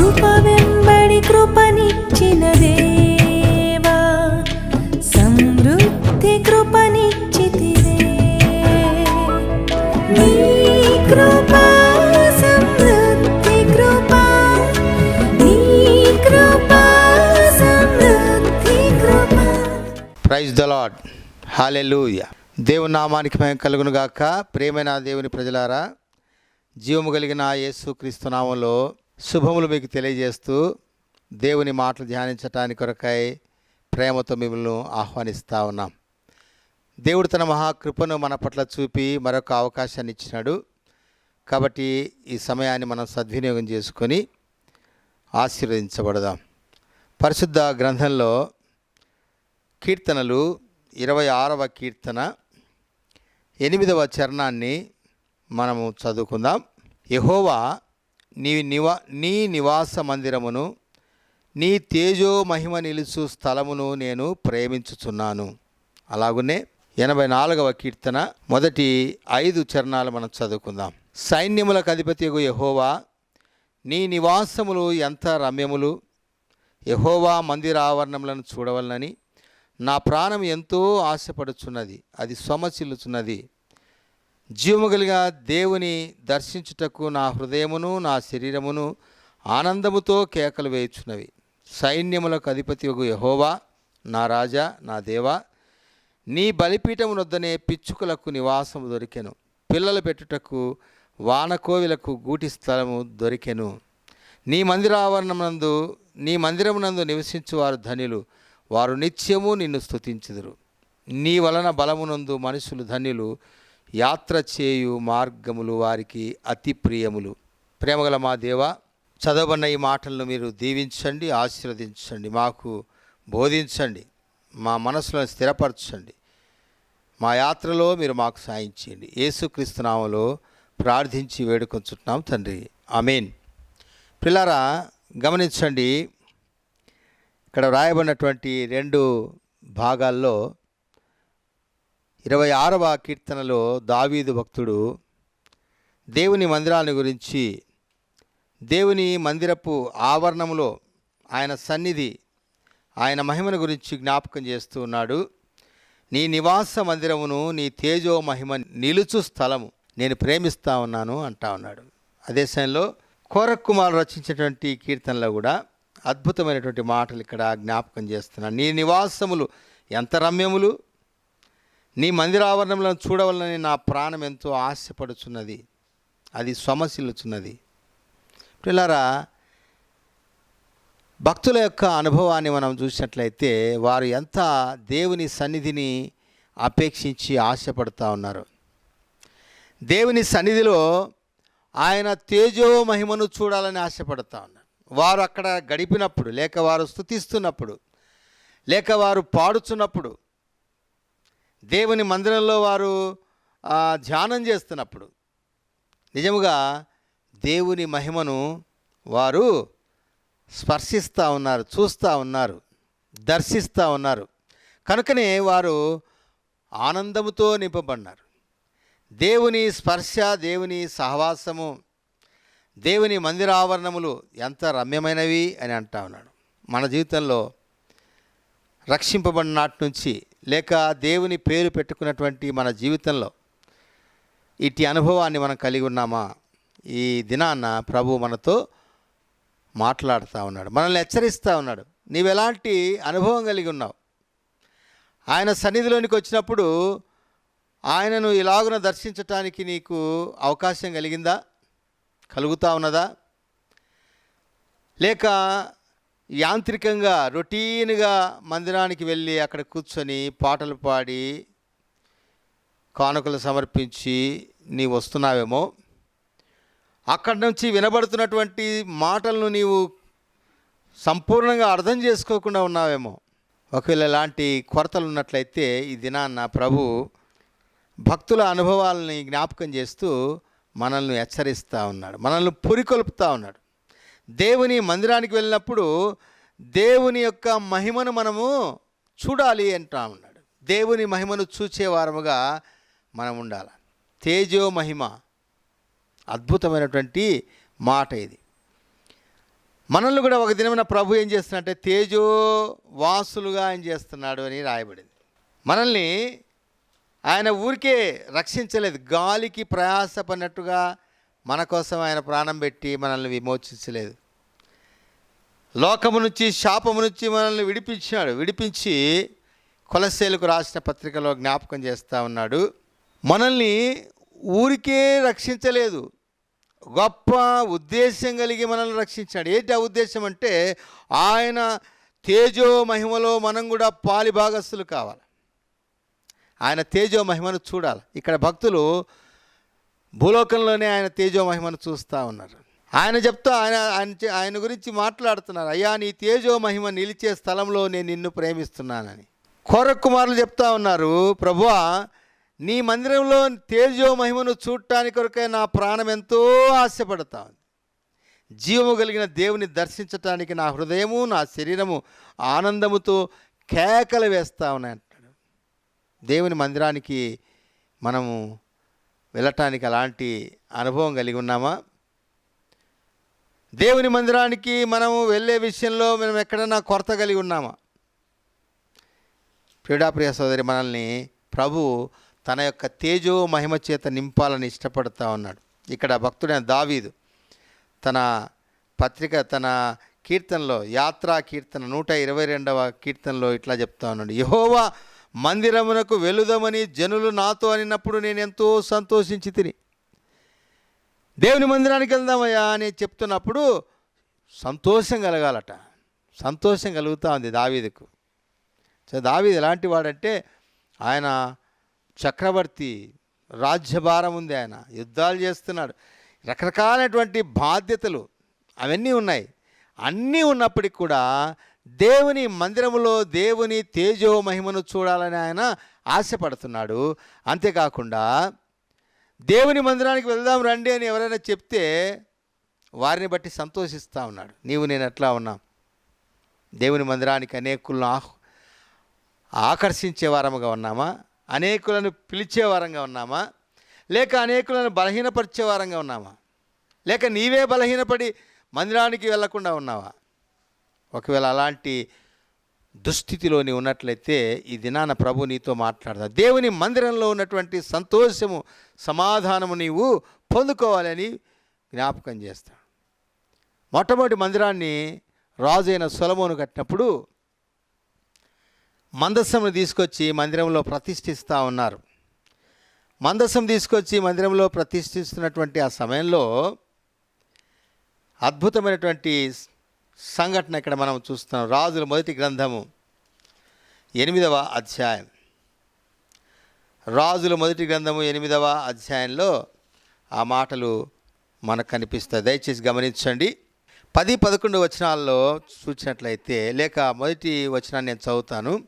కృప వెంబడి కృపనిచ్చిన దేవా సమృద్ధి కృపనిచ్చితివే. నీ కృప సమృద్ధి కృప నీ కృప సమృద్ధి కృప. ప్రైజ్ ద లాడ్ హాలెలూయ దేవుని నామానికి మేము కలుగును గాక. ప్రేమైన దేవుని ప్రజలారా జీవము కలిగిన యేసు క్రీస్తు నామంలో శుభములు మీకు తెలియజేస్తూ దేవుని మాటలు ధ్యానించటానికి కొరకై ప్రేమతో మిమ్మల్ని ఆహ్వానిస్తూ ఉన్నాం. దేవుడు తన మహాకృపను మన పట్ల చూపి మరొక అవకాశాన్ని ఇచ్చినాడు. కాబట్టి ఈ సమయాన్ని మనం సద్వినియోగం చేసుకొని ఆశీర్వదించబడదాం. పరిశుద్ధ గ్రంథంలో కీర్తనలు ఇరవై ఆరవ కీర్తన ఎనిమిదవ చరణాన్ని మనము చదువుకుందాం. యహోవా నీ నివా నీ నివాస మందిరమును నీ తేజో మహిమ నిలుచు స్థలమును నేను ప్రేమించుచున్నాను. అలాగునే ఎనభై నాలుగవ కీర్తన మొదటి ఐదు చరణాలు మనం చదువుకుందాం. సైన్యములకు అధిపతియగు యహోవా నీ నివాసములు ఎంత రమ్యములు. యహోవా మందిర ఆవరణములను చూడవలనని నా ప్రాణం ఎంతో ఆశపడుచున్నది. అది సొమచిల్లుచున్నది జీవము కలిగిన దేవుని దర్శించుటకు నా హృదయమును నా శరీరమును ఆనందముతో కేకలు వేయుచున్నవి. సైన్యములకు అధిపతి యహోవా నా రాజా నా దేవా నీ బలిపీఠమునొద్దనే పిచ్చుకలకు నివాసము దొరికెను. పిల్లలు పెట్టుటకు వానకోవిలకు గూటి స్థలము దొరికెను. నీ మందిరావరణమునందు నీ మందిరమునందు నివసించువారు ధనులు వారు నిత్యము నిన్ను స్తుతించుదురు. నీ వలన బలమునందు మనుషులు ధన్యులు. యాత్ర చేయు మార్గములు వారికి అతి ప్రియములు. ప్రేమగల మా దేవ చదవబడిన ఈ మాటలను మీరు దీవించండి ఆశీర్వదించండి మాకు బోధించండి మా మనసులను స్థిరపరచండి. మా యాత్రలో మీరు మాకు సాయం చేయండి. యేసుక్రీస్తు ప్రార్థించి వేడుకొంచుతున్నాం తండ్రి. అమీన్ పిల్లారా గమనించండి ఇక్కడ వ్రాయబడినటువంటి రెండు భాగాల్లో ఇరవై ఆరవ కీర్తనలో దావీదు భక్తుడు దేవుని మందిరాన్ని గురించి దేవుని మందిరపు ఆవరణములో ఆయన సన్నిధి ఆయన మహిమను గురించి జ్ఞాపకం చేస్తూ ఉన్నాడు. నీ నివాస మందిరమును నీ తేజో మహిమ నిలుచు స్థలము నేను ప్రేమిస్తా ఉన్నాను అంటా ఉన్నాడు. అదే సమయంలో కోరక్ కుమార్ రచించినటువంటి కీర్తనలో కూడా అద్భుతమైనటువంటి మాటలు ఇక్కడ జ్ఞాపకం చేస్తున్నాను నీ నివాసములు ఎంత రమ్యములు నీ మందిరావరణంలో చూడవలనని నా ప్రాణం ఎంతో ఆశపడుచున్నది. అది సొమసిల్లుచున్నది పిల్లరా భక్తుల యొక్క అనుభవాన్ని మనం చూసినట్లయితే వారు ఎంత దేవుని సన్నిధిని అపేక్షించి ఆశపడుతూ ఉన్నారు. దేవుని సన్నిధిలో ఆయన తేజో మహిమను చూడాలని ఆశపడుతూ ఉన్నారు. వారు అక్కడ గడిపినప్పుడు లేక వారు స్థుతిస్తున్నప్పుడు లేక వారు పాడుచున్నప్పుడు దేవుని మందిరంలో వారు ధ్యానం చేస్తున్నప్పుడు నిజముగా దేవుని మహిమను వారు స్పర్శిస్తూ ఉన్నారు చూస్తూ ఉన్నారు దర్శిస్తూ ఉన్నారు. కనుకనే వారు ఆనందముతో నింపబడినారు. దేవుని స్పర్శ దేవుని సహవాసము దేవుని మందిరావరణములు ఎంత రమ్యమైనవి అని అంటా ఉన్నాడు. మన జీవితంలో రక్షింపబడిన నాటి నుంచి లేక దేవుని పేరు పెట్టుకున్నటువంటి మన జీవితంలో ఇట్టి అనుభవాన్ని మనం కలిగి ఉన్నామా? ఈ దినాన్న ప్రభు మనతో మాట్లాడుతూ ఉన్నాడు మనల్ని హెచ్చరిస్తూ ఉన్నాడు. నీవు ఎలాంటి అనుభవం కలిగి ఉన్నావు? ఆయన సన్నిధిలోనికి వచ్చినప్పుడు ఆయనను ఇలాగున దర్శించటానికి నీకు అవకాశం కలిగిందా? కలుగుతా ఉన్నదా? లేక యాంత్రికంగా రొటీన్గా మందిరానికి వెళ్ళి అక్కడ కూర్చొని పాటలు పాడి కానుకలు సమర్పించి నీ వస్తున్నావేమో అక్కడి నుంచి వినబడుతున్నటువంటి మాటలను నీవు సంపూర్ణంగా అర్థం చేసుకోకుండా ఉన్నావేమో. ఒకవేళ ఇలాంటి కొరతలు ఉన్నట్లయితే ఈ దినాన్న ప్రభు భక్తుల అనుభవాలని జ్ఞాపకం చేస్తూ మనల్ని హెచ్చరిస్తూ ఉన్నాడు. మనల్ని పురికొల్పుతూ ఉన్నాడు. దేవుని మందిరానికి వెళ్ళినప్పుడు దేవుని యొక్క మహిమను మనము చూడాలి అంటా ఉన్నాడు. దేవుని మహిమను చూచేవారముగా మనం ఉండాలి? తేజో మహిమ. అద్భుతమైనటువంటి మాట ఇది. మనల్ని కూడా ఒక దినమైన ప్రభు ఏం చేస్తున్నాడంటే తేజో వాసులుగా ఆయన చేస్తున్నాడు అని రాయబడింది. మనల్ని ఆయన ఊరికే రక్షించలేదు. గాలికి ప్రయాసపడినట్టుగా మన కోసం ఆయన ప్రాణం పెట్టి మనల్ని విమోచించలేదు. లోకము నుంచి శాపము నుంచి మనల్ని విడిపించినాడు. విడిపించి కొలసేలకు రాసిన పత్రికలో జ్ఞాపకం చేస్తూ ఉన్నాడు. మనల్ని ఊరికే రక్షించలేదు. గొప్ప ఉద్దేశం కలిగి మనల్ని రక్షించాడు ఏంటి ఆ ఉద్దేశం అంటే ఆయన తేజో మహిమలో మనం కూడా పాలి భాగస్తులు కావాలి. ఆయన తేజో మహిమను చూడాలి. ఇక్కడ భక్తులు భూలోకంలోనే ఆయన తేజో మహిమను చూస్తూ ఉన్నారు. ఆయన చెప్తా ఆయన ఆయన ఆయన గురించి మాట్లాడుతున్నారు. అయ్యా నీ తేజో మహిమ నిలిచే స్థలంలో నేను నిన్ను ప్రేమిస్తున్నానని. కోరకుమారులు చెప్తా ఉన్నారు ప్రభువా నీ మందిరంలో తేజో మహిమను చూడటానికి కొరకే నా ప్రాణం ఎంతో ఆశపడతా ఉంది. జీవము కలిగిన దేవుని దర్శించటానికి నా హృదయము నా శరీరము ఆనందముతో కేకలు వేస్తా ఉన్నాయి. అంటాడు. దేవుని మందిరానికి మనము వెళ్ళటానికి అలాంటి అనుభవం కలిగి ఉన్నామా? దేవుని మందిరానికి మనము వెళ్ళే విషయంలో మనం ఎక్కడైనా కొరత కలిగి ఉన్నామా? ప్రియ సోదరి మనల్ని ప్రభు తన యొక్క తేజో మహిమ చేత నింపాలని ఇష్టపడుతూ ఉన్నాడు. ఇక్కడ భక్తుడైన దావీదు తన పత్రిక తన కీర్తనలో యాత్రా కీర్తన నూట ఇరవై రెండవ కీర్తనలో ఇట్లా చెప్తా ఉన్నాడు. యహోవా మందిరమునకు వెలుదమని జనులు నాతో అనినప్పుడు నేను ఎంతో సంతోషించి తిని దేవుని మందిరానికి వెళ్దామయ్యా అని చెప్తున్నప్పుడు సంతోషం కలగాలట. సంతోషం కలుగుతూ ఉంది దావీదుకు. సో దావీదు ఎలాంటి వాడంటే ఆయన చక్రవర్తి రాజ్యభారం ఉంది ఆయన. యుద్ధాలు చేస్తున్నాడు. రకరకాలైనటువంటి బాధ్యతలు అవన్నీ ఉన్నాయి. అన్నీ ఉన్నప్పటికి కూడా దేవుని మందిరములో దేవుని తేజో మహిమను చూడాలని ఆయన ఆశపడుతున్నాడు. అంతేకాకుండా దేవుని మందిరానికి వెళ్దాం రండి అని ఎవరైనా చెప్తే వారిని బట్టి సంతోషిస్తూ ఉన్నాడు. నీవు నేను ఎట్లా ఉన్నాం? దేవుని మందిరానికి అనేకులను ఆహ్ ఆకర్షించే వారముగా ఉన్నామా? అనేకులను పిలిచే వారంగా ఉన్నామా? లేక అనేకులను బలహీనపరిచే వారంగా ఉన్నామా? లేక నీవే బలహీనపడి మందిరానికి వెళ్ళకుండా ఉన్నావా? ఒకవేళ అలాంటి దుస్థితిలోని ఉన్నట్లయితే ఈ దినాన ప్రభు నీతో మాట్లాడదా? దేవుని మందిరంలో ఉన్నటువంటి సంతోషము సమాధానము నీవు పొందుకోవాలని జ్ఞాపకం చేస్తాడు మొట్టమొదటి మందిరాన్ని రాజైన సొలమోను కట్టినప్పుడు మందస్సమును తీసుకొచ్చి మందిరంలో ప్రతిష్ఠిస్తూ ఉన్నారు. మందస్సం తీసుకొచ్చి మందిరంలో ప్రతిష్ఠిస్తున్నటువంటి ఆ సమయంలో అద్భుతమైనటువంటి సంఘటన ఇక్కడ మనం చూస్తున్నాం. రాజుల మొదటి గ్రంథము ఎనిమిదవ అధ్యాయం. రాజుల మొదటి గ్రంథము ఎనిమిదవ అధ్యాయంలో ఆ మాటలు మనకు కనిపిస్తాయి. దయచేసి గమనించండి. పది పదకొండు వచనాల్లో చూసినట్లయితే లేక మొదటి వచనాన్ని నేను చదువుతాను.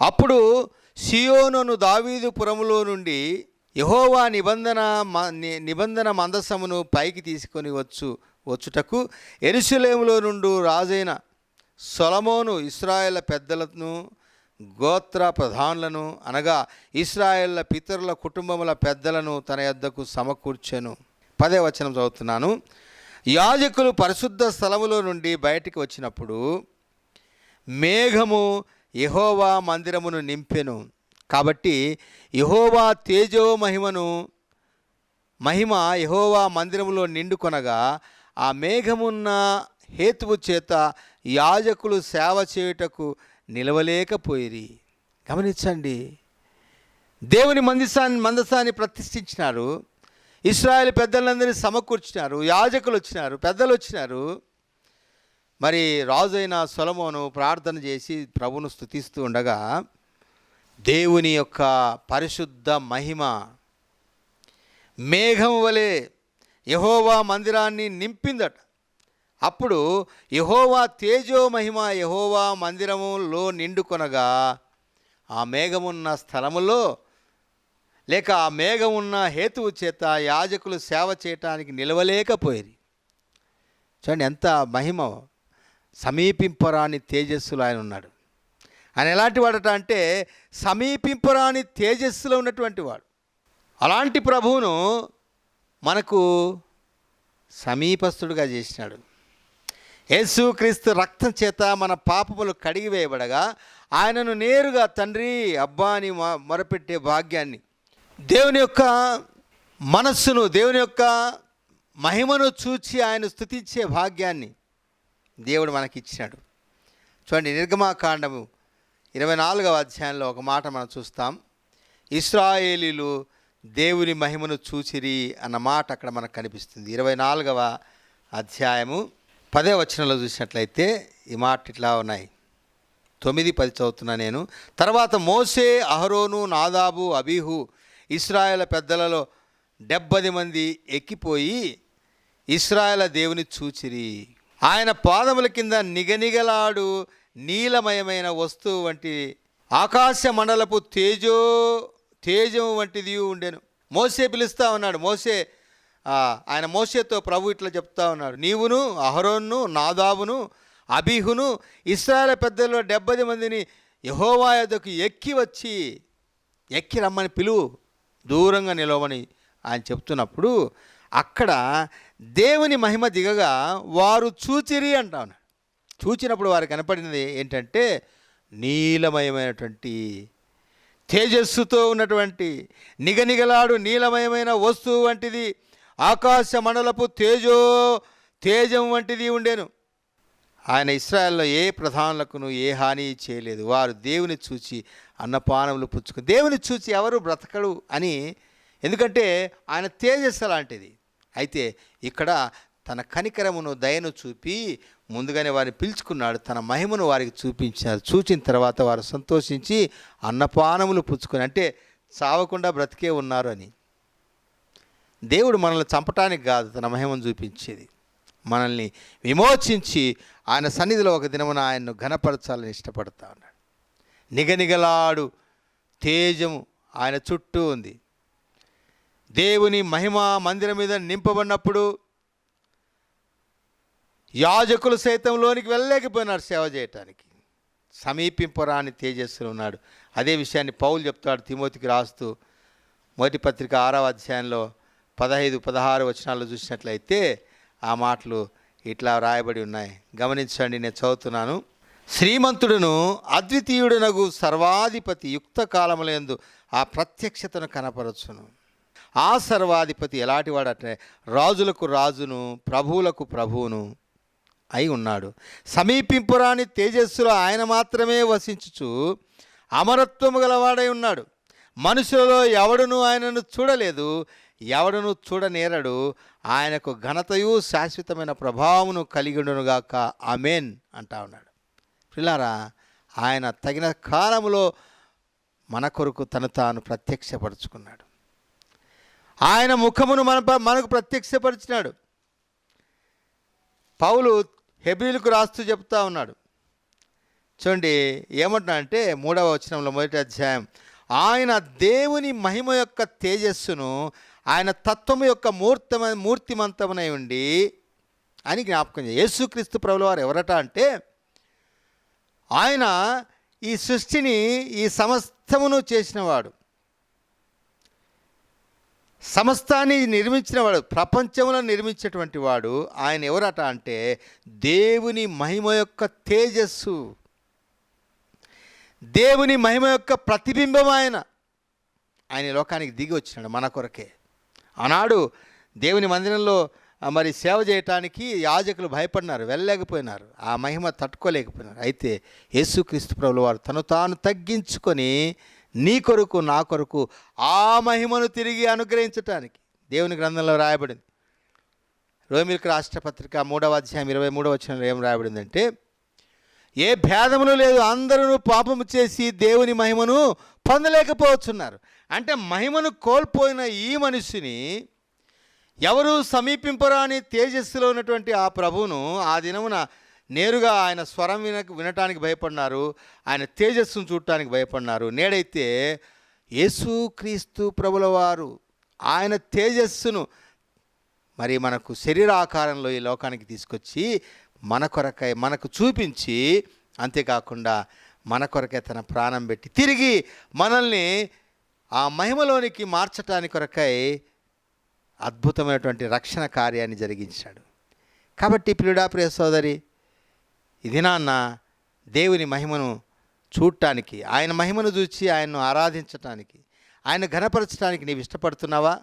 అప్పుడు సియోనును దావీదు పురములో నుండి యహోవా నిబంధన మ- నిబంధన మందసమును పైకి తీసుకొని వచ్చు. వచ్చుటకు ఎరుసలేములో నుండి రాజైన సొలమోను ఇస్రాయేళ్ళ పెద్దలను గోత్ర ప్రధానులను అనగా ఇస్రాయేళ్ళ పితరుల కుటుంబముల పెద్దలను తన యొద్దకు సమకూర్చెను. పదే వచనం చదువుతున్నాను. యాజకులు పరిశుద్ధ స్థలములో నుండి బయటికి వచ్చినప్పుడు మేఘము యహోవా మందిరమును నింపెను. కాబట్టి యహోవా తేజో మహిమను మహిమ యహోవా మందిరములో నిండుకొనగా ఆ మేఘమున్న హేతువు చేత యాజకులు సేవ చేయుటకు నిలవలేకపోయిరి. గమనించండి. దేవుని మందిసాన్ని మందసాన్ని ప్రతిష్ఠించినారు. ఇస్రాయల్ పెద్దలందరినీ సమకూర్చినారు. యాజకులు వచ్చినారు పెద్దలు వచ్చినారు. మరి రాజైన సొలమోను ప్రార్థన చేసి ప్రభును స్తుతిస్తూ ఉండగా దేవుని యొక్క పరిశుద్ధ మహిమ మేఘం వలె యహోవా మందిరాన్ని నింపిందట. అప్పుడు యహోవా తేజో మహిమ యహోవా మందిరములో నిండుకొనగా ఆ మేఘమున్న స్థలములో లేక ఆ మేఘమున్న హేతువు చేత యాజకులు సేవ చేయటానికి నిలవలేకపోయేది చూడండి ఎంత మహిమ సమీపింపరాని తేజస్సులో ఆయన ఉన్నాడు. ఆయన ఎలాంటి వాడట అంటే సమీపింపరాని తేజస్సులో ఉన్నటువంటి వాడు. అలాంటి ప్రభువును మనకు సమీపస్తుడుగా చేసినాడు. యేసుక్రీస్తు రక్తం చేత మన పాపములు కడిగివేయబడగా ఆయనను నేరుగా తండ్రి అబ్బాని మొరపెట్టే భాగ్యాన్ని దేవుని యొక్క మనస్సును దేవుని యొక్క మహిమను చూచి ఆయన స్థుతించే భాగ్యాన్ని దేవుడు మనకి ఇచ్చినాడు చూడండి నిర్గమాకాండము ఇరవై నాలుగవ అధ్యాయంలో ఒక మాట మనం చూస్తాం. ఇస్రాయేలీలు దేవుని మహిమను చూచిరి అన్న మాట అక్కడ మనకు కనిపిస్తుంది. ఇరవై నాలుగవ అధ్యాయము పదే వచనంలో చూసినట్లయితే ఈ మాట ఇట్లా ఉన్నాయి. తొమ్మిది పది చదువుతున్నా నేను. తర్వాత మోసే అహరోను నాదాబు అబీహు ఇస్రాయల పెద్దలలో డెబ్బది మంది ఎక్కిపోయి ఇస్రాయల దేవుని చూచిరి. ఆయన పాదముల కింద నిగనిగలాడు నీలమయమైన వస్తువు వంటి ఆకాశ మండలపు తేజో తేజం వంటిది ఉండెను. మోసే పిలుస్తూ ఉన్నాడు. మోసే ఆయన మోసేతో ప్రభు ఇట్లా చెప్తా ఉన్నాడు. నీవును అహరోన్ను నాదాబును అబీహును ఇస్రాయల పెద్దల్లో డెబ్బది మందిని యహోవా ఎక్కి వచ్చి ఎక్కి రమ్మని పిలువు. దూరంగా నిలవమని ఆయన చెప్తున్నప్పుడు అక్కడ దేవుని మహిమ దిగగా వారు చూచిరి అంటా ఉన్నాడు. చూచినప్పుడు వారికి కనపడినది ఏంటంటే నీలమయమైనటువంటి తేజస్సుతో ఉన్నటువంటి నిగనిగలాడు నీలమయమైన వస్తువు వంటిది ఆకాశ మండలపు తేజో తేజం వంటిది ఉండేను. ఆయన ఇస్రాయల్లో ఏ ప్రధానులకును ఏ హాని చేయలేదు. వారు దేవుని చూచి అన్నపానములు పుచ్చుకు దేవుని చూచి ఎవరు బ్రతకడు అని ఎందుకంటే ఆయన తేజస్సు లాంటిది. అయితే ఇక్కడ తన కనికరమును దయను చూపి ముందుగానే వారిని పిలుచుకున్నాడు. తన మహిమను వారికి చూపించారు చూచిన తర్వాత వారు సంతోషించి అన్నపానములు పుచ్చుకొని అంటే చావకుండా బ్రతికే ఉన్నారు అని. దేవుడు మనల్ని చంపటానికి కాదు తన మహిమను చూపించేది. మనల్ని విమోచించి ఆయన సన్నిధిలో ఒక దినమున ఆయన్ను ఘనపరచాలని ఇష్టపడతా ఉన్నాడు. నిగనిగలాడు తేజము ఆయన చుట్టూ ఉంది. దేవుని మహిమ మందిరం మీద నింపబడినప్పుడు యాజకులు సైతం లోనికి వెళ్ళలేకపోయినారు సేవ చేయటానికి. సమీపింపరాని తేజస్సులు ఉన్నాడు. అదే విషయాన్ని పౌలు చెప్తాడు తిమోతికి రాస్తూ మొదటి పత్రిక ఆరవ అధ్యాయంలో పదహైదు పదహారు వచనాల్లో చూసినట్లయితే ఆ మాటలు ఇట్లా రాయబడి ఉన్నాయి. గమనించండి నేను చదువుతున్నాను. శ్రీమంతుడును అద్వితీయుడునగు సర్వాధిపతి యుక్త కాలములందు ఆ ప్రత్యక్షతను కనపరచును. ఆ సర్వాధిపతి ఎలాంటి అంటే రాజులకు రాజును ప్రభువులకు ప్రభువును అయి ఉన్నాడు. సమీపింపురాని తేజస్సులో ఆయన మాత్రమే వసించుచు అమరత్వము గలవాడై ఉన్నాడు. మనుషులలో ఎవడును ఆయనను చూడలేదు ఎవడును చూడనేరడు. ఆయనకు ఘనతయు శాశ్వతమైన ప్రభావమును కలిగిడునుగాక అమేన్ అంటా ఉన్నాడు. పిల్లారా ఆయన తగిన కాలములో మన కొరకు తను తాను ప్రత్యక్షపరుచుకున్నాడు. ఆయన ముఖమును మన మనకు ప్రత్యక్షపరిచినాడు. పౌలు హెబ్రిలకు రాస్తూ చెప్తా ఉన్నాడు. చూడండి ఏమంటున్నా అంటే మూడవ వచనంలో మొదటి అధ్యాయం ఆయన దేవుని మహిమ యొక్క తేజస్సును ఆయన తత్వము యొక్క మూర్తమ మూర్తిమంతమునై ఉండి అని జ్ఞాపకం చేయ. యేసుక్రీస్తు ప్రభుల వారు ఎవరట అంటే ఆయన ఈ సృష్టిని ఈ సమస్తమును చేసినవాడు. సమస్తాన్ని నిర్మించినవాడు ప్రపంచంలో నిర్మించేటువంటి వాడు ఆయన ఎవరట అంటే దేవుని మహిమ యొక్క తేజస్సు. దేవుని మహిమ యొక్క ప్రతిబింబం ఆయన. ఆయన లోకానికి దిగి వచ్చినాడు మన కొరకే. ఆనాడు దేవుని మందిరంలో మరి సేవ చేయటానికి యాజకులు భయపడినారు వెళ్ళలేకపోయినారు. ఆ మహిమ తట్టుకోలేకపోయినారు. అయితే యేసుక్రీస్తు ప్రభులు వారు తను తాను తగ్గించుకొని నీ కొరకు నా కొరకు ఆ మహిమను తిరిగి అనుగ్రహించటానికి దేవుని గ్రంథంలో రాయబడింది. రోమిల్క్ రాష్ట్రపత్రిక మూడవ అధ్యాయం ఇరవై మూడవ వచనంలో ఏం రాయబడిందంటే ఏ భేదములు లేదు అందరూ పాపము చేసి దేవుని మహిమను పొందలేకపోతున్నారు అంటే మహిమను కోల్పోయిన ఈ మనిషిని ఎవరు సమీపింపరాని తేజస్సులో ఉన్నటువంటి ఆ ప్రభువును ఆ దినమున నేరుగా ఆయన స్వరం విన వినటానికి భయపడినారు. ఆయన తేజస్సును చూడటానికి భయపడినారు. నేడైతే యేసుక్రీస్తు ప్రభుల వారు ఆయన తేజస్సును మరి మనకు శరీరాకారంలో ఈ లోకానికి తీసుకొచ్చి మన కొరకై మనకు చూపించి అంతేకాకుండా మన కొరకే తన ప్రాణం పెట్టి తిరిగి మనల్ని ఆ మహిమలోనికి మార్చటానికి కొరకై అద్భుతమైనటువంటి రక్షణ కార్యాన్ని జరిగించాడు. కాబట్టి ప్రియుడా ప్రియ సోదరి ఇది నాన్న దేవుని మహిమను చూడటానికి ఆయన మహిమను చూచి ఆయన్ను ఆరాధించటానికి ఆయన ఘనపరచడానికి నీవు ఇష్టపడుతున్నావా?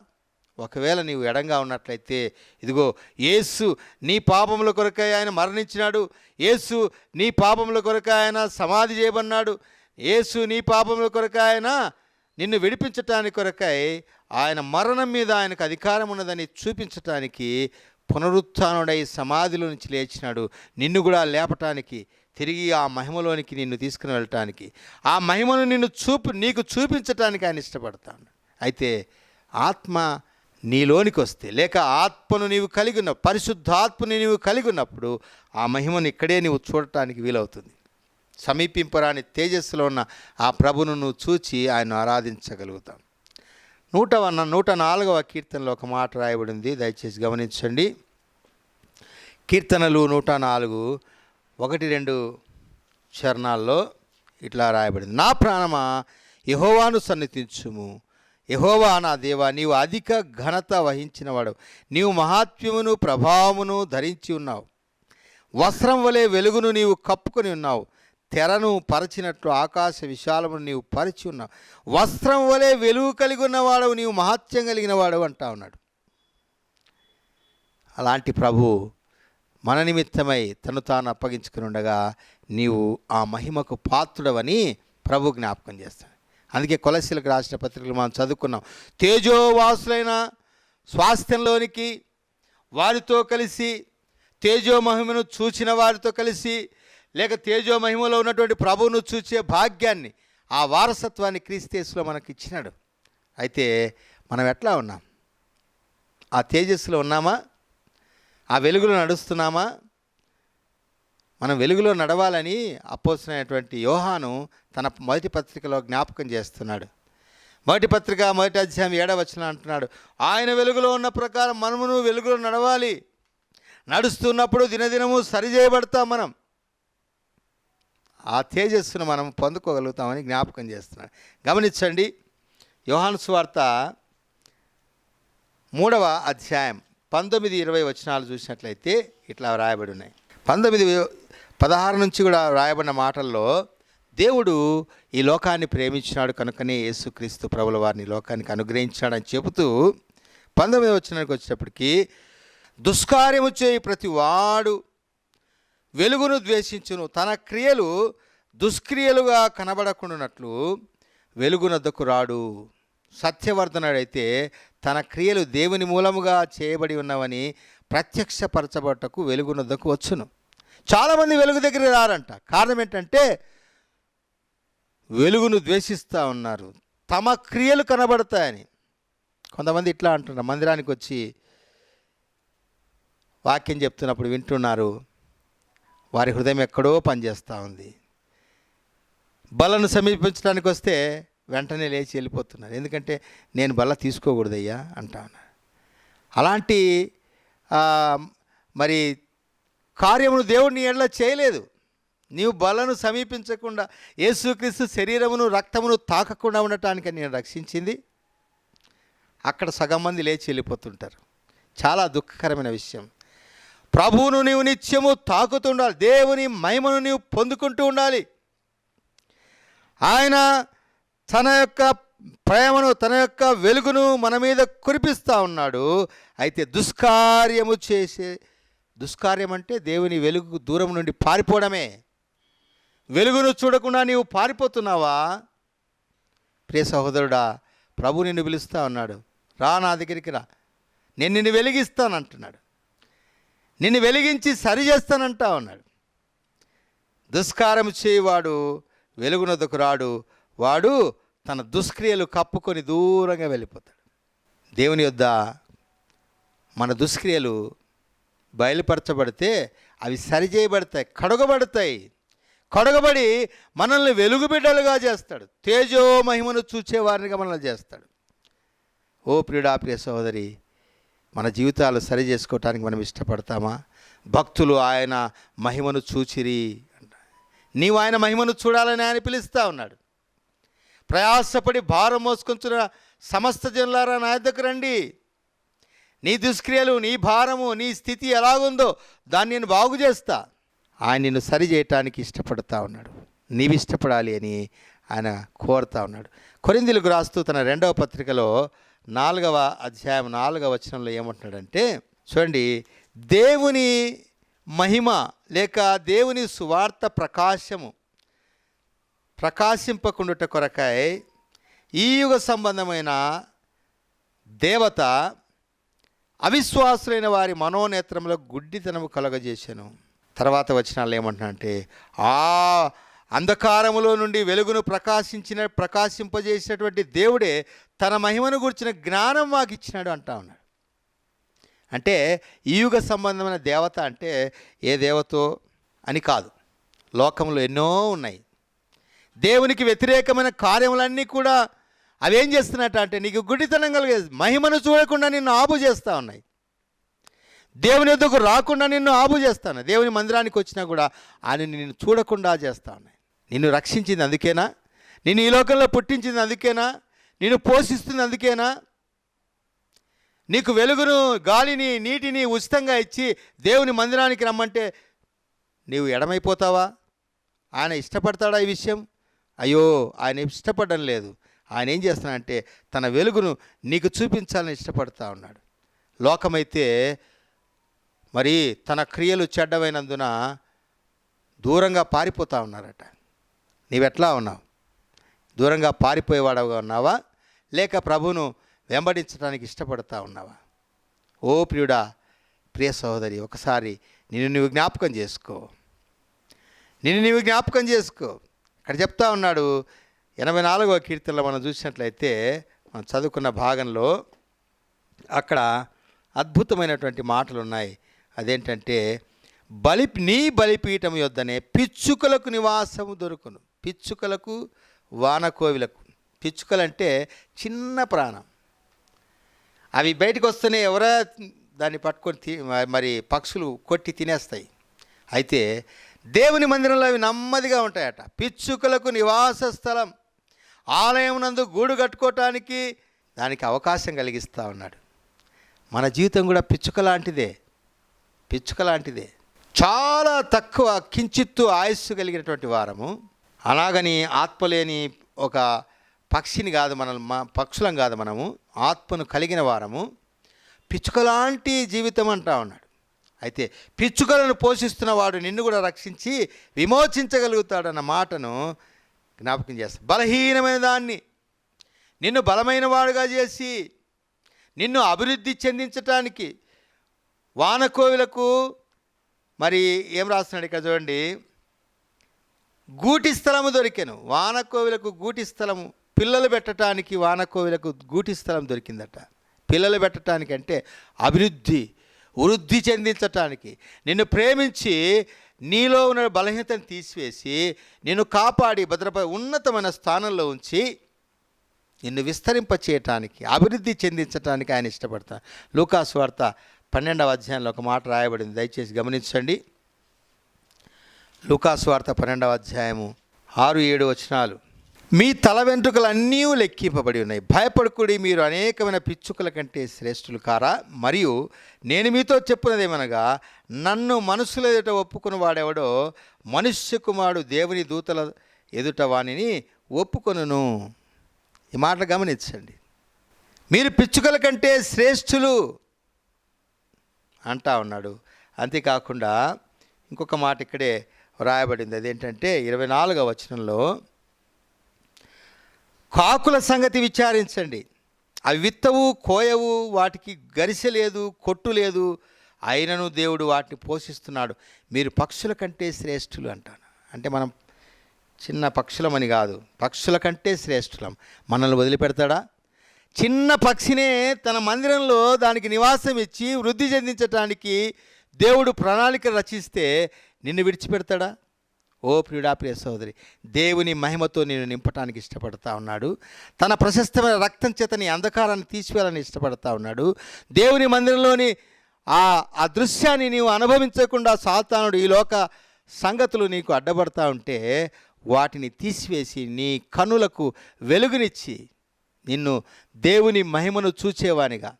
ఒకవేళ నీవు ఎడంగా ఉన్నట్లయితే ఇదిగో యేసు నీ పాపముల కొరకై ఆయన మరణించినాడు. యేసు నీ పాపముల కొరకై ఆయన సమాధి చేయబడినాడు. యేసు నీ పాపముల కొరకై ఆయన నిన్ను విడిపించటానికి కొరకై ఆయన మరణం మీద ఆయనకు అధికారం ఉన్నదని చూపించటానికి పునరుత్డై సమాధిలో నుంచి లేచినాడు. నిన్ను కూడా లేపటానికి తిరిగి ఆ మహిమలోనికి నిన్ను తీసుకుని వెళ్ళటానికి. ఆ మహిమను నిన్ను చూపు నీకు చూపించటానికి ఆయన ఇష్టపడతాడు. అయితే ఆత్మ నీలోనికి వస్తే లేక ఆత్మను నీవు కలిగి ఉన్న పరిశుద్ధాత్మని నీవు కలిగి ఉన్నప్పుడు ఆ మహిమను ఇక్కడే నీవు చూడటానికి వీలవుతుంది. సమీపింపరాని తేజస్సులో ఉన్న ఆ ప్రభును నువ్వు చూచి ఆయన ఆరాధించగలుగుతాం నూట వన్న నూట నాలుగవ కీర్తనలో ఒక మాట రాయబడింది. దయచేసి గమనించండి. కీర్తనలు నూట నాలుగు ఒకటి రెండు చరణాల్లో ఇట్లా రాయబడింది. నా ప్రాణమా యహోవాను సన్నిధించుము. యహోవా నా దేవా నీవు అధిక ఘనత వహించినవాడు. నీవు మహాత్మ్యమును ప్రభావమును ధరించి ఉన్నావు. వస్త్రం వలె వెలుగును నీవు కప్పుకొని ఉన్నావు. తెరను పరచినట్లు ఆకాశ విశాలమును నీవు పరిచి ఉన్నావు. వస్త్రం వలె వెలుగు కలిగి ఉన్నవాడు నీవు మహత్యం కలిగిన వాడవు అంటా ఉన్నాడు. అలాంటి ప్రభు మన నిమిత్తమై తను తాను అప్పగించుకుని ఉండగా నీవు ఆ మహిమకు పాత్రుడవని ప్రభు జ్ఞాపకం చేస్తాడు. అందుకే కొలసీలకు రాసిన పత్రికలు మనం చదువుకున్నాం. తేజోవాసులైన స్వాస్థ్యంలోనికి వారితో కలిసి తేజో మహిమను చూచిన వారితో కలిసి లేక తేజో మహిమలో ఉన్నటువంటి ప్రభువును చూచే భాగ్యాన్ని ఆ వారసత్వాన్ని క్రీస్తేసులో మనకి ఇచ్చినాడు అయితే మనం ఎట్లా ఉన్నాం? ఆ తేజస్సులో ఉన్నామా? ఆ వెలుగులో నడుస్తున్నామా? మనం వెలుగులో నడవాలని అపోసినటువంటి యోహాను తన మొదటి పత్రికలో జ్ఞాపకం చేస్తున్నాడు. మొదటి పత్రిక మొదటి అధ్యాయం ఏడవచనం అంటున్నాడు ఆయన వెలుగులో ఉన్న ప్రకారం మనమును వెలుగులో నడవాలి. నడుస్తున్నప్పుడు దినదినము సరిచేయబడతాం మనం. ఆ తేజస్సును మనం పొందుకోగలుగుతామని జ్ఞాపకం చేస్తున్నాడు గమనించండి యోహాను సువార్త మూడవ అధ్యాయం పంతొమ్మిది ఇరవై వచనాలు చూసినట్లయితే ఇట్లా రాయబడి ఉన్నాయి. పంతొమ్మిది పదహారు నుంచి కూడా వ్రాయబడిన మాటల్లో దేవుడు ఈ లోకాన్ని ప్రేమించినాడు కనుకనే యేసుక్రీస్తు ప్రభుల వారిని లోకానికి అనుగ్రహించాడని చెబుతూ పంతొమ్మిది వచ్చినానికి వచ్చేటప్పటికి దుష్కార్యము చేయి ప్రతి వాడు వెలుగును ద్వేషించును. తన క్రియలు దుష్క్రియలుగా కనబడకుండానట్లు వెలుగునద్దకు రాడు. సత్యవర్ధనుడైతే తన క్రియలు దేవుని మూలముగా చేయబడి ఉన్నవని ప్రత్యక్షపరచబట్టకు వెలుగునద్దకు వచ్చును. చాలామంది వెలుగు దగ్గర రారంట. కారణం ఏంటంటే వెలుగును ద్వేషిస్తూ ఉన్నారు. తమ క్రియలు కనబడతాయని. కొంతమంది ఇట్లా అంటున్నారు. మందిరానికి వచ్చి వాక్యం చెప్తున్నప్పుడు వింటున్నారు. వారి హృదయం ఎక్కడో పనిచేస్తూ ఉంది. బలను సమీపించడానికి వస్తే వెంటనే లేచి వెళ్ళిపోతున్నారు. ఎందుకంటే నేను బల్ల తీసుకోకూడదయ్యా అంటా అలాంటి మరి కార్యమును దేవుడిని నీ ఎడల చేయలేదు. నీవు బలను సమీపించకుండా యేసుక్రీస్తు శరీరమును రక్తమును తాకకుండా ఉండటానికి నేను రక్షించింది. అక్కడ సగం మంది లేచి వెళ్ళిపోతుంటారు. చాలా దుఃఖకరమైన విషయం. ప్రభువును నీవు నిత్యము తాకుతూ ఉండాలి. దేవుని మహిమను నీవు పొందుకుంటూ ఉండాలి. ఆయన తన యొక్క ప్రేమను తన యొక్క వెలుగును మన మీద కురిపిస్తూ ఉన్నాడు. అయితే దుష్కార్యము చేసే దుష్కార్యం అంటే దేవుని వెలుగు దూరం నుండి పారిపోవడమే. వెలుగును చూడకుండా నీవు పారిపోతున్నావా? ప్రియ సహోదరుడా ప్రభు నిన్ను పిలుస్తా ఉన్నాడు. రా నా దగ్గరికి రా. నేను నిన్ను వెలిగిస్తాను అంటున్నాడు నిన్ను వెలిగించి సరి చేస్తానంటా ఉన్నాడు దుష్కారం చేయవాడు వెలుగునదకు రాడు. వాడు తన దుష్క్రియలు కప్పుకొని దూరంగా వెళ్ళిపోతాడు. దేవుని యొద్ద మన దుష్క్రియలు బయలుపరచబడితే అవి సరిచేయబడతాయి కడగబడతాయి. కడగబడి మనల్ని వెలుగు బిడ్డలుగా చేస్తాడు. తేజో మహిమను చూచేవారినిగా మనల్ని చేస్తాడు. ఓ ప్రియుడా ప్రియ సహోదరి మన జీవితాలు సరి చేసుకోవటానికి మనం ఇష్టపడతామా? భక్తులు ఆయన మహిమను చూచిరి నీవు ఆయన మహిమను చూడాలని ఆయన పిలుస్తా ఉన్నాడు. ప్రయాసపడి భారం మోసుకొంచున్న సమస్త జనులారా నా దగ్గర రండి. నీ దుష్క్రియలు నీ భారము నీ స్థితి ఎలాగుందో దాన్ని నేను బాగు చేస్తా. ఆయన నిన్ను సరి చేయటానికి ఇష్టపడతా ఉన్నాడు. నీవు ఇష్టపడాలి అని ఆయన కోరుతా ఉన్నాడు. కొరిందులకు రాస్తూ తన రెండవ పత్రికలో నాలుగవ అధ్యాయం నాలుగవ వచనంలో ఏమంటున్నాడంటే చూడండి దేవుని మహిమ లేక దేవుని సువార్త ప్రకాశము ప్రకాశింపకుండుట కొరకై ఈ యుగ సంబంధమైన దేవత అవిశ్వాసులైన వారి మనోనేత్రంలో గుడ్డితనము కలగజేశాను. తర్వాత వచనాలు ఏమంటున్నానంటే ఆ అంధకారములో నుండి వెలుగును ప్రకాశించిన ప్రకాశింపజేసినటువంటి దేవుడే తన మహిమను గురించిన జ్ఞానం మాకు ఇచ్చినాడు అంటా ఉన్నాడు. అంటే ఈ యుగ సంబంధమైన దేవత అంటే ఏ దేవతో అని కాదు. లోకంలో ఎన్నో ఉన్నాయి. దేవునికి వ్యతిరేకమైన కార్యములన్నీ కూడా అవేం చేస్తున్నట్టు అంటే నీకు గుడితనం కలిగే మహిమను చూడకుండా నిన్ను ఆపు చేస్తూ ఉన్నాయి. దేవుని ఎద్దుకు రాకుండా నిన్ను ఆపు చేస్తాను దేవుని మందిరానికి వచ్చినా కూడా ఆయన నిన్ను చూడకుండా చేస్తా ఉన్నాయి. నిన్ను రక్షించింది అందుకేనా? నిన్ను ఈ లోకంలో పుట్టించింది అందుకేనా? నిన్ను పోషిస్తుంది అందుకేనా నీకు వెలుగును గాలిని నీటిని ఉచితంగా ఇచ్చి దేవుని మందిరానికి రమ్మంటే నీవు ఎడమైపోతావా? ఆయన ఇష్టపడతాడా ఈ విషయం? అయ్యో ఆయన ఇష్టపడడం లేదు. ఆయన ఏం చేస్తున్నాడంటే తన వెలుగును నీకు చూపించాలని ఇష్టపడతా ఉన్నాడు. లోకమైతే మరి తన క్రియలు చెడ్డమైనందున దూరంగా పారిపోతా ఉన్నారట. నీవెట్లా ఉన్నావు? దూరంగా పారిపోయేవాడవుగా ఉన్నావా? లేక ప్రభువును వెంబడించడానికి ఇష్టపడతా ఉన్నావా? ఓ ప్రియుడా ప్రియ సహోదరి ఒకసారి నిన్ను నువ్వు జ్ఞాపకం చేసుకో. నిన్ను నీవు జ్ఞాపకం చేసుకో. ఇక్కడ చెప్తా ఉన్నాడు ఎనభై నాలుగవ కీర్తనలో మనం చూసినట్లయితే మనం చదువుకున్న భాగంలో అక్కడ అద్భుతమైనటువంటి మాటలు ఉన్నాయి అదేంటంటే బలి నీ బలిపీఠం యొద్దనే పిచ్చుకలకు నివాసము దొరుకును. పిచ్చుకలకు వానకోవిలకు. పిచ్చుకలంటే చిన్న ప్రాణం. అవి బయటకు వస్తేనే ఎవరో దాన్ని పట్టుకొని తి మరి పక్షులు కొట్టి తినేస్తాయి. అయితే దేవుని మందిరంలో అవి నెమ్మదిగా ఉంటాయట. పిచ్చుకలకు నివాస స్థలం. ఆలయం నందు గూడు కట్టుకోవటానికి దానికి అవకాశం కలిగిస్తూ ఉన్నాడు. మన జీవితం కూడా పిచ్చుక లాంటిదే పిచ్చుక లాంటిదే చాలా తక్కువ కించిత్తు ఆయుస్సు కలిగినటువంటి వారము. అలాగని ఆత్మలేని ఒక పక్షిని కాదు మనం పక్షులం కాదు మనము ఆత్మను కలిగిన వారము. పిచ్చుకలాంటి జీవితం అంటా ఉన్నాడు. అయితే పిచ్చుకలను పోషిస్తున్న వాడు నిన్ను కూడా రక్షించి విమోచించగలుగుతాడన్న మాటను జ్ఞాపకం చేస్తాడు బలహీనమైన దాన్ని నిన్ను బలమైన వాడుగా చేసి నిన్ను అభివృద్ధి చెందించటానికి వానకోవిలకు మరి ఏం రాస్తున్నాడు ఇక్కడ చూడండి. గూటి స్థలము దొరికాను. వానకోవిలకు గూటి స్థలము పిల్లలు పెట్టడానికి వానకోవిలకు గూటి స్థలం దొరికిందట. పిల్లలు పెట్టడానికి అంటే అభివృద్ధి వృద్ధి చెందించటానికి. నిన్ను ప్రేమించి నీలో ఉన్న బలహీనతను తీసివేసి నిన్ను కాపాడి భద్రపై ఉన్నతమైన స్థానంలో ఉంచి నిన్ను విస్తరింప చేయటానికి అభివృద్ధి చెందించటానికి ఆయన ఇష్టపడతాను లూకాస్ వార్త పన్నెండవ అధ్యాయంలో ఒక మాట రాయబడింది. దయచేసి గమనించండి. లూకాస్ వార్త పన్నెండవ అధ్యాయము ఆరు ఏడు వచనాలు. మీ తల వెంట్రుకలన్నీ లెక్కింపబడి ఉన్నాయి. భయపడుకుడి మీరు అనేకమైన పిచ్చుకల కంటే శ్రేష్ఠులు కారా? మరియు నేను మీతో చెప్పున్నదేమనగా నన్ను మనసులో ఎదుట ఒప్పుకుని వాడెవడో మనుష్య కుమారుడు దేవుని దూతల ఎదుట వానిని ఒప్పుకొనును. ఈ మాటలు గమనించండి. మీరు పిచ్చుకల కంటే శ్రేష్ఠులు అంటా ఉన్నాడు. అంతేకాకుండా ఇంకొక మాట ఇక్కడే వ్రాయబడింది. అదేంటంటే ఇరవై నాలుగవ వచనంలో కాకుల సంగతి విచారించండి. అవి విత్తవు కోయవు వాటికి గరిసె లేదు కొట్టు లేదు. అయినను దేవుడు వాటిని పోషిస్తున్నాడు. మీరు పక్షుల కంటే శ్రేష్ఠులు అంటాను. అంటే మనం చిన్న పక్షులమని కాదు పక్షుల కంటే శ్రేష్ఠులం. మనల్ని వదిలిపెడతాడా? చిన్న పక్షినే తన మందిరంలో దానికి నివాసం ఇచ్చి వృద్ధి చెందించటానికి దేవుడు ప్రణాళిక రచిస్తే నిన్ను విడిచిపెడతాడా? ఓ ప్రియుడా ప్రియ సోదరి దేవుని మహిమతో నేను నింపటానికి ఇష్టపడతా ఉన్నాడు. తన ప్రశస్తమైన రక్తం చేత నీ అంధకారాన్ని తీసివేయాలని ఇష్టపడతా ఉన్నాడు. దేవుని మందిరంలోని ఆ అదృశ్యాన్ని దృశ్యాన్ని నీవు అనుభవించకుండా సాతానుడు ఈ లోక సంగతులు నీకు అడ్డపడతా ఉంటే వాటిని తీసివేసి నీ కనులకు వెలుగునిచ్చి నిన్ను దేవుని మహిమను చూచేవానిగా.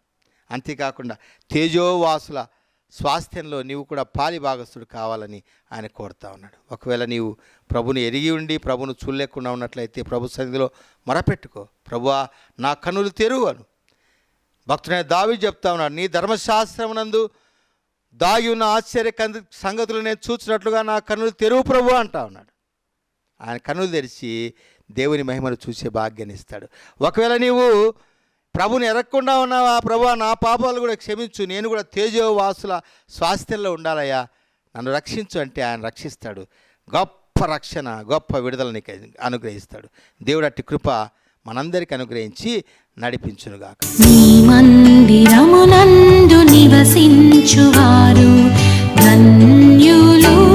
అంతేకాకుండా తేజోవాసుల స్వాస్థ్యంలో నీవు కూడా పాలి భాగస్థుడు కావాలని ఆయన కోరుతా ఉన్నాడు. ఒకవేళ నీవు ప్రభుని ఎరిగి ఉండి ప్రభును చూడలేకుండా ఉన్నట్లయితే ప్రభు సన్నిధిలో మొరపెట్టుకో. ప్రభువా నా కన్నులు తెరువు అను భక్తుడైన దావి చెప్తా ఉన్నాడు నీ ధర్మశాస్త్రమునందు దాగి ఉన్న ఆశ్చర్య కంది సంగతులు నేను చూసినట్లుగా నా కన్నులు తెరువు ప్రభు అంటా ఉన్నాడు. ఆయన కన్నులు తెరిచి దేవుని మహిమను చూసే భాగ్యాన్ని ఇస్తాడు. ఒకవేళ నీవు ప్రభుని ఎరగకుండా ఉన్నావా? ప్రభు నా పాపాలు కూడా క్షమించు. నేను కూడా తేజోవాసుల స్వాస్థ్యంలో ఉండాలయ్యా. నన్ను రక్షించు అంటే ఆయన రక్షిస్తాడు. గొప్ప రక్షణ గొప్ప విడుదలని అనుగ్రహిస్తాడు. దేవుడు అట్టి కృప మనందరికి అనుగ్రహించి నడిపించునుగాక. నీ మందిరమునందు నివసించువారు. ధన్యులు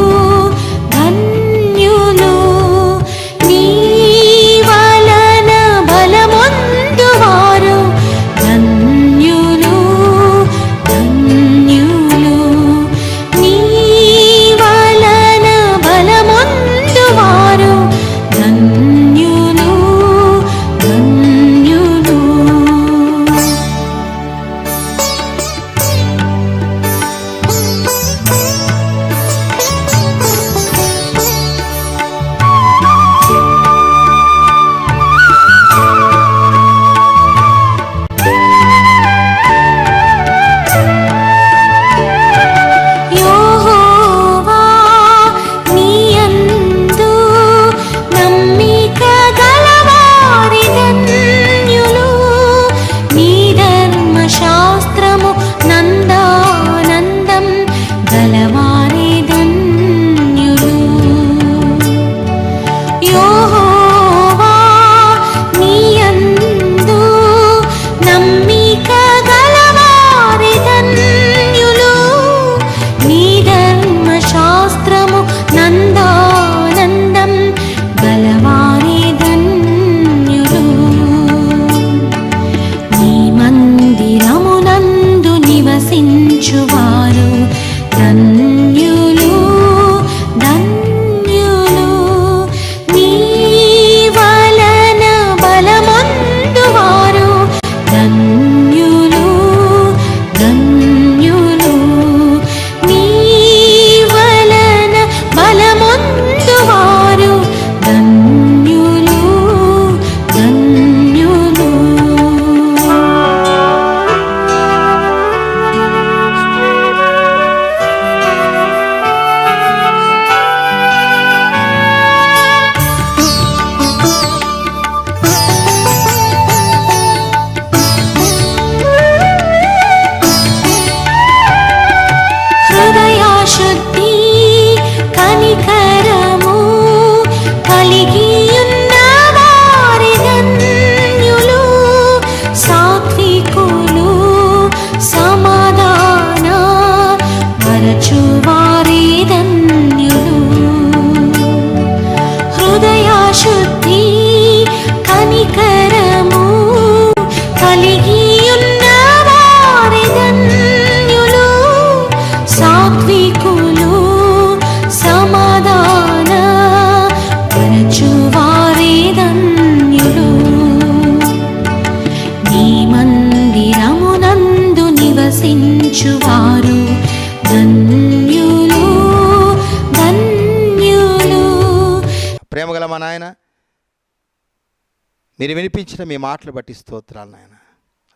మీరు వినిపించిన మీ మాటలు బట్టి స్తోత్రాలు నాయన.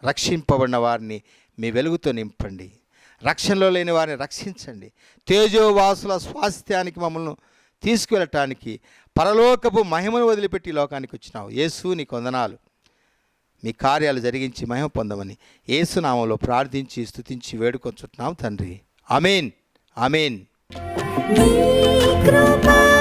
రక్షింపబడిన వారిని మీ వెలుగుతో నింపండి. రక్షణలో లేని వారిని రక్షించండి. తేజోవాసుల స్వాస్థ్యానికి మమ్మల్ని తీసుకువెళ్ళటానికి పరలోకపు మహిమను వదిలిపెట్టి లోకానికి వచ్చినావు. యేసు నీ కొందనాలు మీ కార్యాలు జరిగించి మహిమ పొందమని ఏసునామంలో ప్రార్థించి స్థుతించి వేడుకొంచుతున్నాం తండ్రి. అమేన్ అమేన్ కృపా